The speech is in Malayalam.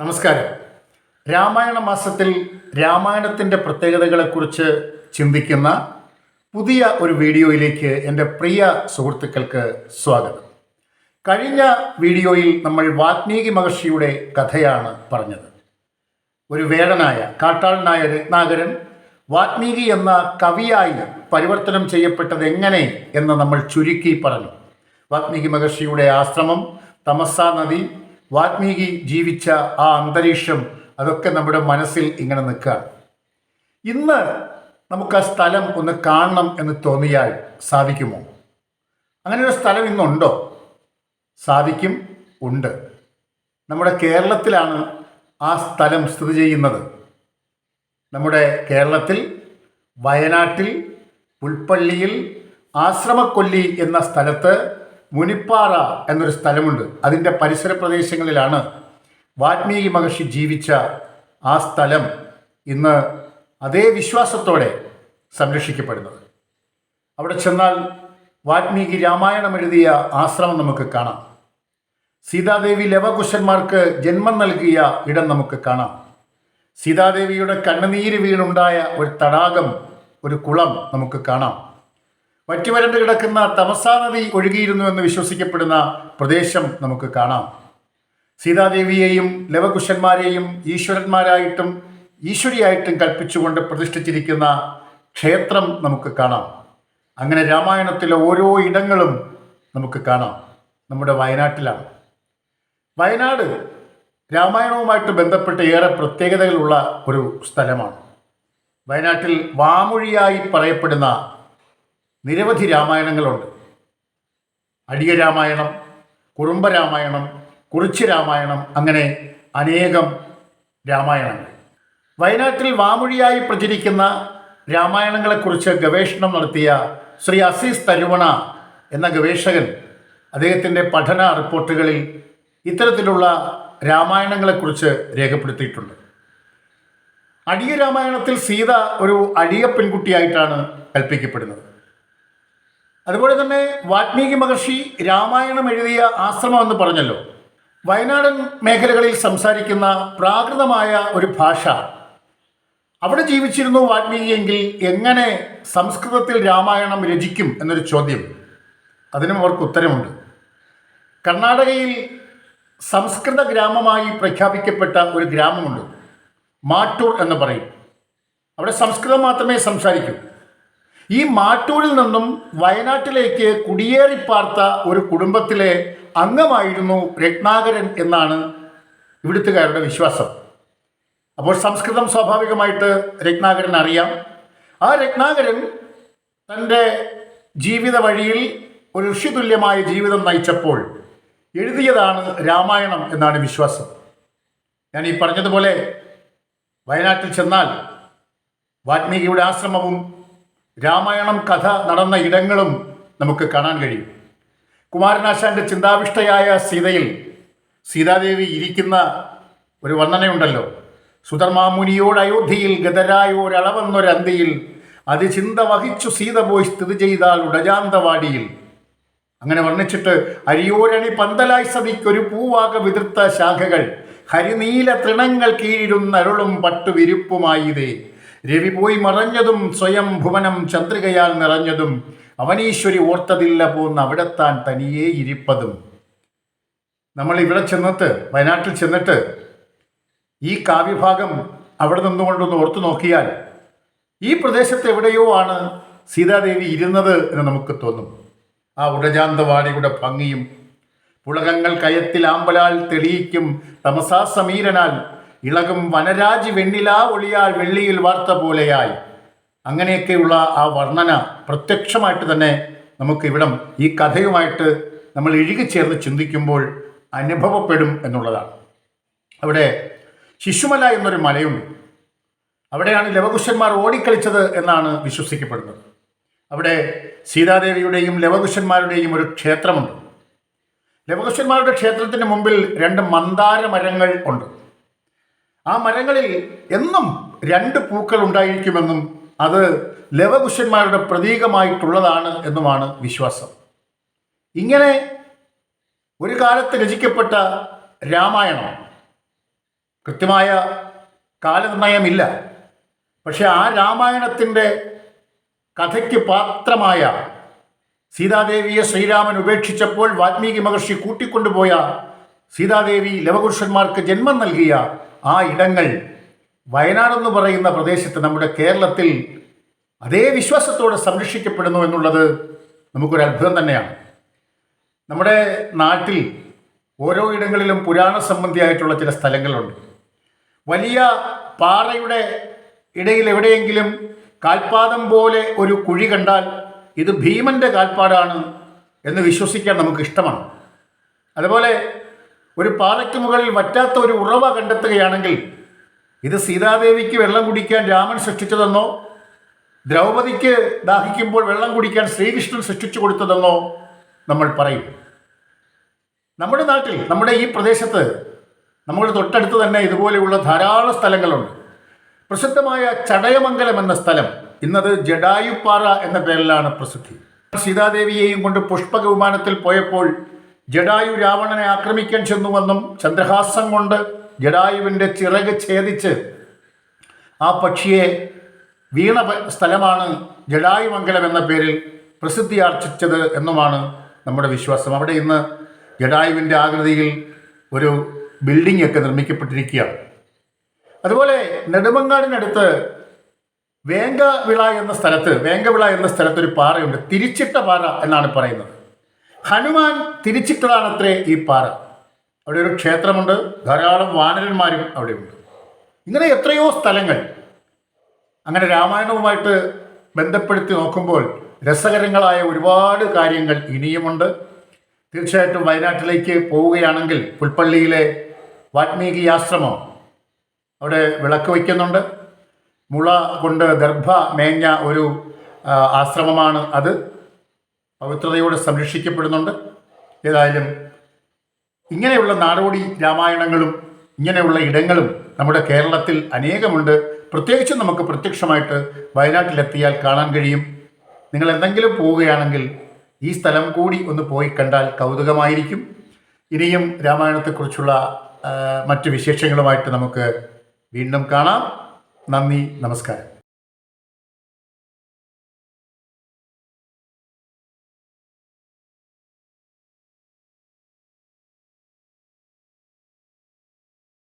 നമസ്കാരം. രാമായണ മാസത്തിൽ രാമായണത്തിന്റെ പ്രത്യേകതകളെക്കുറിച്ച് ചിന്തിക്കുന്ന പുതിയ ഒരു വീഡിയോയിലേക്ക് എന്റെ പ്രിയ സുഹൃത്തുക്കൾക്ക് സ്വാഗതം. കഴിഞ്ഞ വീഡിയോയിൽ നമ്മൾ വാത്മീകി മഹർഷിയുടെ കഥയാണ് പറഞ്ഞത്. ഒരു വേടനായ കാട്ടാളനായ രത്നാകരൻ വാത്മീകി എന്ന കവിയായി പരിവർത്തനം ചെയ്യപ്പെട്ടത് എങ്ങനെ എന്ന് നമ്മൾ ചുരുക്കി പറഞ്ഞു. വാത്മീകി മഹർഷിയുടെ ആശ്രമം തമസ്സാ നദി വാൽമീകി ജീവിച്ച ആ അന്തരീക്ഷം അതൊക്കെ നമ്മുടെ മനസ്സിൽ ഇങ്ങനെ നിൽക്കുകയാണ്. ഇന്ന് നമുക്ക് ആ സ്ഥലം ഒന്ന് കാണണം എന്ന് തോന്നിയാൽ സാധിക്കുമോ? അങ്ങനെ ഒരു സ്ഥലം ഇന്നുണ്ടോ? സാധിക്കും ഉണ്ട്. നമ്മുടെ കേരളത്തിലാണ് ആ സ്ഥലം സ്ഥിതി ചെയ്യുന്നത്. നമ്മുടെ കേരളത്തിൽ വയനാട്ടിൽ പുൽപ്പള്ളിയിൽ ആശ്രമക്കൊല്ലി എന്ന സ്ഥലത്ത് മുനിപ്പാറ എന്നൊരു സ്ഥലമുണ്ട്. അതിന്റെ പരിസര പ്രദേശങ്ങളിലാണ് വാൽമീകി മഹർഷി ജീവിച്ച ആ സ്ഥലം ഇന്ന് അതേ വിശ്വാസത്തോടെ സംരക്ഷിക്കപ്പെടുന്നത്. അവിടെ ചെന്നാൽ വാൽമീകി രാമായണം എഴുതിയ ആശ്രമം നമുക്ക് കാണാം. സീതാദേവി ലവകുശന്മാർക്ക് ജന്മം നൽകിയ ഇടം നമുക്ക് കാണാം. സീതാദേവിയുടെ കണ്ണുനീര് വീണുണ്ടായ ഒരു തടാകം ഒരു കുളം നമുക്ക് കാണാം. വറ്റുവരണ്ട് കിടക്കുന്ന തമസാ നദി ഒഴുകിയിരുന്നു എന്ന് വിശ്വസിക്കപ്പെടുന്ന പ്രദേശം നമുക്ക് കാണാം. സീതാദേവിയെയും ലവകുശന്മാരെയും ഈശ്വരന്മാരായിട്ടും ഈശ്വരിയായിട്ടും കൽപ്പിച്ചുകൊണ്ട് പ്രതിഷ്ഠിച്ചിരിക്കുന്ന ക്ഷേത്രം നമുക്ക് കാണാം. അങ്ങനെ രാമായണത്തിലെ ഓരോ ഇടങ്ങളും നമുക്ക് കാണാം. നമ്മുടെ വയനാട്ടിലാണ്. വയനാട് രാമായണവുമായിട്ട് ബന്ധപ്പെട്ട് ഏറെ പ്രത്യേകതകളുള്ള ഒരു സ്ഥലമാണ്. വയനാട്ടിൽ വാമൊഴിയായി പറയപ്പെടുന്ന നിരവധി രാമായണങ്ങളുണ്ട്. അടിയ രാമായണം കുറുമ്പ രാമായണം കുറിച്ച് രാമായണം അങ്ങനെ അനേകം രാമായണങ്ങൾ. വയനാട്ടിൽ വാമൊഴിയായി പ്രചരിക്കുന്ന രാമായണങ്ങളെക്കുറിച്ച് ഗവേഷണം നടത്തിയ ശ്രീ അസീസ് തരുവണ എന്ന ഗവേഷകൻ അദ്ദേഹത്തിന്റെ പഠന റിപ്പോർട്ടുകളിൽ ഇത്തരത്തിലുള്ള രാമായണങ്ങളെക്കുറിച്ച് രേഖപ്പെടുത്തിയിട്ടുണ്ട്. അടിയ രാമായണത്തിൽ സീത ഒരു അടിയ പെൺകുട്ടിയായിട്ടാണ് കൽപ്പിക്കപ്പെടുന്നത്. അതുപോലെ തന്നെ വാത്മീകി മഹർഷി രാമായണം എഴുതിയ ആശ്രമം എന്ന് പറഞ്ഞല്ലോ. വയനാടൻ മേഖലകളിൽ സംസാരിക്കുന്ന പ്രാകൃതമായ ഒരു ഭാഷ. അവിടെ ജീവിച്ചിരുന്നു വാൽമീകിയെങ്കിൽ എങ്ങനെ സംസ്കൃതത്തിൽ രാമായണം രചിക്കും എന്നൊരു ചോദ്യം. അതിനും അവർക്ക് ഉത്തരമുണ്ട്. കർണാടകയിൽ സംസ്കൃത ഗ്രാമമായി പ്രഖ്യാപിക്കപ്പെട്ട ഒരു ഗ്രാമമുണ്ട്. മാട്ടൂർ എന്ന് പറയും. അവിടെ സംസ്കൃതം മാത്രമേ സംസാരിക്കൂ. ഈ മാട്ടൂരിൽ നിന്നും വയനാട്ടിലേക്ക് കുടിയേറിപ്പാർത്ത ഒരു കുടുംബത്തിലെ അംഗമായിരുന്നു രത്നാകരൻ എന്നാണ് ഇവിടുത്തുകാരുടെ വിശ്വാസം. അപ്പോൾ സംസ്കൃതം സ്വാഭാവികമായിട്ട് രത്നാകരൻ അറിയാം. ആ രത്നാകരൻ തന്റെ ജീവിത വഴിയിൽ ഒരു ഋഷിതുല്യമായ ജീവിതം നയിച്ചപ്പോൾ എഴുതിയതാണ് രാമായണം എന്നാണ് വിശ്വാസം. ഞാൻ ഈ പറഞ്ഞതുപോലെ വയനാട്ടിൽ ചെന്നാൽ വാത്മീകിയുടെ ആശ്രമവും രാമായണം കഥ നടന്ന ഇടങ്ങളും നമുക്ക് കാണാൻ കഴിയും. കുമാരനാശാന്റെ ചിന്താവിഷ്ടയായ സീതയിൽ സീതാദേവി ഇരിക്കുന്ന ഒരു വർണനയുണ്ടല്ലോ. സുധർമാമുനിയോട് അയോധ്യയിൽ ഗതരായോരളവെന്നൊരന്തിയിൽ അതിചിന്ത വഹിച്ചു സീത പോയി സ്ഥിതി ചെയ്താൽ ഉടജാന്തവാടിയിൽ. അങ്ങനെ വർണിച്ചിട്ട് അരിയോരണി പന്തലായി സതിക്കൊരു പൂവാക വിതിർത്ത ശാഖകൾ ഹരിനീല തൃണങ്ങൾ കീഴിരുന്നരുളും പട്ടുവിരിപ്പുമായിതേ. രവി പോയി മറഞ്ഞതും സ്വയം ഭുവനം ചന്ദ്രികയാൽ നിറഞ്ഞതും അവനീശ്വരി ഓർത്തതില്ല പോന്ന് അവിടെത്താൻ തനിയേ ഇരിപ്പതും. നമ്മൾ ഇവിടെ ചെന്നിട്ട് വയനാട്ടിൽ ചെന്നിട്ട് ഈ കാവ്യഭാഗം അവിടെ നിന്നുകൊണ്ടൊന്ന് ഓർത്തു നോക്കിയാൽ ഈ പ്രദേശത്ത് എവിടെയോ ആണ് സീതാദേവി ഇരുന്നത് എന്ന് നമുക്ക് തോന്നും. ആ ഉടജാന്തവാടിയുടെ ഭംഗിയും പുളകങ്ങൾ കയത്തിൽ ആമ്പലാൽ തെളിയിക്കും തമസാ സമീരനാൽ ഇളകും വനരാജി വെണ്ണിലാ ഒളിയാൽ വെള്ളിയിൽ വാർത്ത പോലെയായി. അങ്ങനെയൊക്കെയുള്ള ആ വർണന പ്രത്യക്ഷമായിട്ട് തന്നെ നമുക്ക് ഇവിടം ഈ കഥയുമായിട്ട് നമ്മൾ ഇഴുകിച്ചേർന്ന് ചിന്തിക്കുമ്പോൾ അനുഭവപ്പെടും എന്നുള്ളതാണ്. അവിടെ ശിശുമല എന്നൊരു മലയുണ്ട്. അവിടെയാണ് ലവകുശന്മാർ ഓടിക്കളിച്ചത് എന്നാണ് വിശ്വസിക്കപ്പെടുന്നത്. അവിടെ സീതാദേവിയുടെയും ലവകുശന്മാരുടെയും ഒരു ക്ഷേത്രമുണ്ട്. ലവകുശന്മാരുടെ ക്ഷേത്രത്തിന് മുമ്പിൽ രണ്ട് മന്ദാര മരങ്ങൾ ഉണ്ട്. ആ മരങ്ങളിൽ എന്നും രണ്ട് പൂക്കൾ ഉണ്ടായിരിക്കുമെന്നും അത് ലവകുശന്മാരുടെ പ്രതീകമായിട്ടുള്ളതാണ് എന്നുമാണ് വിശ്വാസം. ഇങ്ങനെ ഒരു കാലത്ത് രചിക്കപ്പെട്ട രാമായണം കൃത്യമായ കാലനിർണയമില്ല. പക്ഷെ ആ രാമായണത്തിന്റെ കഥയ്ക്ക് പാത്രമായ സീതാദേവിയെ ശ്രീരാമൻ ഉപേക്ഷിച്ചപ്പോൾ വാൽമീകി മഹർഷി കൂട്ടിക്കൊണ്ടുപോയ സീതാദേവി ലവകുരുഷന്മാർക്ക് ജന്മം നൽകിയ ആ ഇടങ്ങൾ വയനാടെന്ന് പറയുന്ന പ്രദേശത്ത് നമ്മുടെ കേരളത്തിൽ അതേ വിശ്വാസത്തോടെ സംരക്ഷിക്കപ്പെടുന്നു എന്നുള്ളത് നമുക്കൊരു അത്ഭുതം തന്നെയാണ്. നമ്മുടെ നാട്ടിൽ ഓരോ ഇടങ്ങളിലും പുരാണ സംബന്ധിയായിട്ടുള്ള ചില സ്ഥലങ്ങളുണ്ട്. വലിയ പാറയുടെ ഇടയിൽ എവിടെയെങ്കിലും കാൽപാദം പോലെ ഒരു കുഴി കണ്ടാൽ ഇത് ഭീമന്റെ കാൽപ്പാടാണ് എന്ന് വിശ്വസിക്കാൻ നമുക്ക് ഇഷ്ടമാണ് അതുപോലെ ഒരു പാറയ്ക്ക് മുകളിൽ വറ്റാത്ത ഒരു ഉറവ കണ്ടെത്തുകയാണെങ്കിൽ ഇത് സീതാദേവിക്ക് വെള്ളം കുടിക്കാൻ രാമൻ സൃഷ്ടിച്ചതെന്നോ ദ്രൗപദിക്ക് ദാഹിക്കുമ്പോൾ വെള്ളം കുടിക്കാൻ ശ്രീകൃഷ്ണൻ സൃഷ്ടിച്ചു കൊടുത്തതെന്നോ നമ്മൾ പറയും. നമ്മുടെ നാട്ടിൽ നമ്മുടെ ഈ പ്രദേശത്ത് നമ്മുടെ തൊട്ടടുത്ത് തന്നെ ഇതുപോലെയുള്ള ധാരാളം സ്ഥലങ്ങളുണ്ട്. പ്രസിദ്ധമായ ചടയമംഗലം എന്ന സ്ഥലം ഇന്നത് ജഡായുപ്പാറ എന്ന പേരിലാണ് പ്രസിദ്ധി. സീതാദേവിയെയും കൊണ്ട് പുഷ്പക വിമാനത്തിൽ പോയപ്പോൾ ജഡായു രാവണനെ ആക്രമിക്കാൻ ചെന്നുവെന്നും ചന്ദ്രഹാസം കൊണ്ട് ജഡായുവിന്റെ ചിറക് ഛേദിച്ച് ആ പക്ഷിയെ വീണ സ്ഥലമാണ് ജഡായു മംഗലം എന്ന പേരിൽ പ്രസിദ്ധിയാർജിച്ചത് എന്നുമാണ് നമ്മുടെ വിശ്വാസം. അവിടെ ഇന്ന് ജഡായുവിന്റെ ആകൃതിയിൽ ഒരു ബിൽഡിംഗ് ഒക്കെ നിർമ്മിക്കപ്പെട്ടിരിക്കുകയാണ്. അതുപോലെ നെടുമങ്ങാടിനടുത്ത് വേങ്കവിള എന്ന സ്ഥലത്ത് വേങ്കവിള എന്ന സ്ഥലത്ത് ഒരു പാറയുണ്ട്. തിരിച്ചിട്ട പാറ എന്നാണ് പറയുന്നത്. ഹനുമാൻ തിരിച്ചിട്ടതാണത്രേ ഈ പാറ. അവിടെ ഒരു ക്ഷേത്രമുണ്ട് ധാരാളം വാനരന്മാരും അവിടെയുണ്ട്. ഇങ്ങനെ എത്രയോ സ്ഥലങ്ങൾ. അങ്ങനെ രാമായണവുമായിട്ട് ബന്ധപ്പെടുത്തി നോക്കുമ്പോൾ രസകരങ്ങളായ ഒരുപാട് കാര്യങ്ങൾ ഇനിയുമുണ്ട്. തീർച്ചയായിട്ടും വയനാട്ടിലേക്ക് പോവുകയാണെങ്കിൽ പുൽപ്പള്ളിയിലെ വാൽമീകി ആശ്രമം അവിടെ വിളക്ക് വയ്ക്കുന്നുണ്ട്. മുള കൊണ്ട് ദർഭ മേഞ്ഞ ഒരു ആശ്രമമാണ് അത്. പവിത്രതയോടെ സംരക്ഷിക്കപ്പെടുന്നുണ്ട്. ഏതായാലും ഇങ്ങനെയുള്ള നാടോടി രാമായണങ്ങളും ഇങ്ങനെയുള്ള ഇടങ്ങളും നമ്മുടെ കേരളത്തിൽ അനേകമുണ്ട്. പ്രത്യേകിച്ച് നമുക്ക് പ്രത്യക്ഷമായിട്ട് വയനാട്ടിലെത്തിയാൽ കാണാൻ കഴിയും. നിങ്ങൾ എന്തെങ്കിലും പോവുകയാണെങ്കിൽ ഈ സ്ഥലം കൂടി ഒന്ന് പോയി കണ്ടാൽ കൗതുകമായിരിക്കും. ഇനിയും രാമായണത്തെക്കുറിച്ചുള്ള മറ്റ് വിശേഷങ്ങളുമായിട്ട് നമുക്ക് വീണ്ടും കാണാം. നന്ദി നമസ്കാരം.